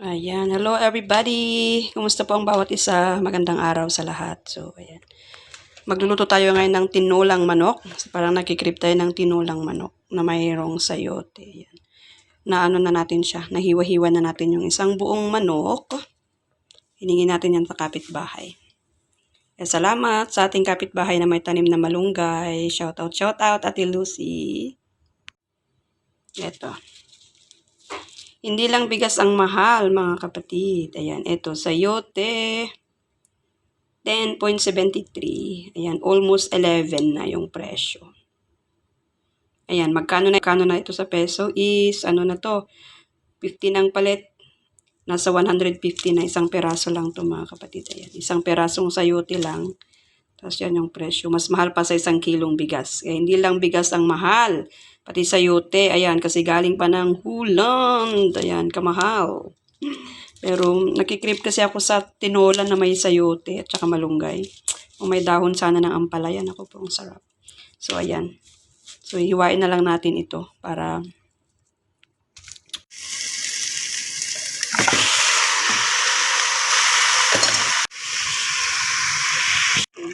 Ayan. Hello everybody! Kumusta po ang bawat isa? Magandang araw sa lahat. So, ayan. Magluluto tayo ngayon ng tinulang manok. Parang nakikrip tayo ng tinulang manok na mayroong sayote. Ayan. Na ano na natin siya. Nahiwa-hiwa na natin yung isang buong manok. Hiningi natin yan sa kapitbahay. Eh, salamat sa ating kapitbahay na may tanim na malunggay. Shout out, shout out, Ate Lucy. Ito. Hindi lang bigas ang mahal, mga kapatid. Ayan, ito, sayote. 10.73. Ayan, almost 11 na yung presyo. Ayan, magkano na, magkano na ito sa peso is, ano na to, 50 ng palet. Nasa 150 na isang peraso lang to mga kapatid. Ayan, isang perasong sayote lang. Tapos yan yung presyo. Mas mahal pa sa isang kilong bigas. Eh, hindi lang bigas ang mahal. Pati sayote, ayan, kasi galing pa ng Holland. Ayan, kamahal. Pero nakikrip kasi ako sa tinola na may sayote at saka malunggay. Kung may dahon sana ng ampalaya, ako po, ang sarap. So, ayan. So, hiwain na lang natin ito para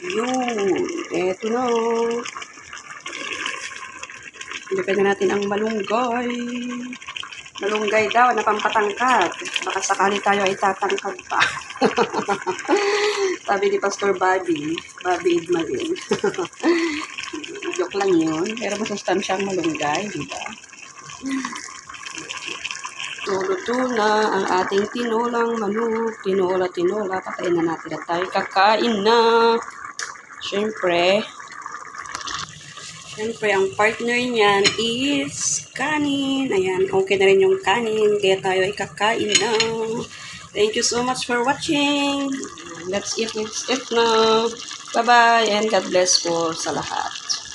Yun. Eto na. Ilagay na natin ang malunggay. Malunggay daw na pampatangkad. Baka sakali tayo ay tatangkad pa. Sabi ni Pastor Bobby, Bobby Idmalin. Joke lang yun. Pero masustansya ang malunggay, di ba? Luluto na ang ating tinulang manok. Tinola, tinola. Patayin na natin at tayo kakain na. Siyempre, siyempre, ang partner niyan is kanin. Ayan, okay na rin yung kanin. Kaya tayo ay kakain na. Thank you so much for watching. Let's eat, let's eat na. Bye-bye and God bless po sa lahat.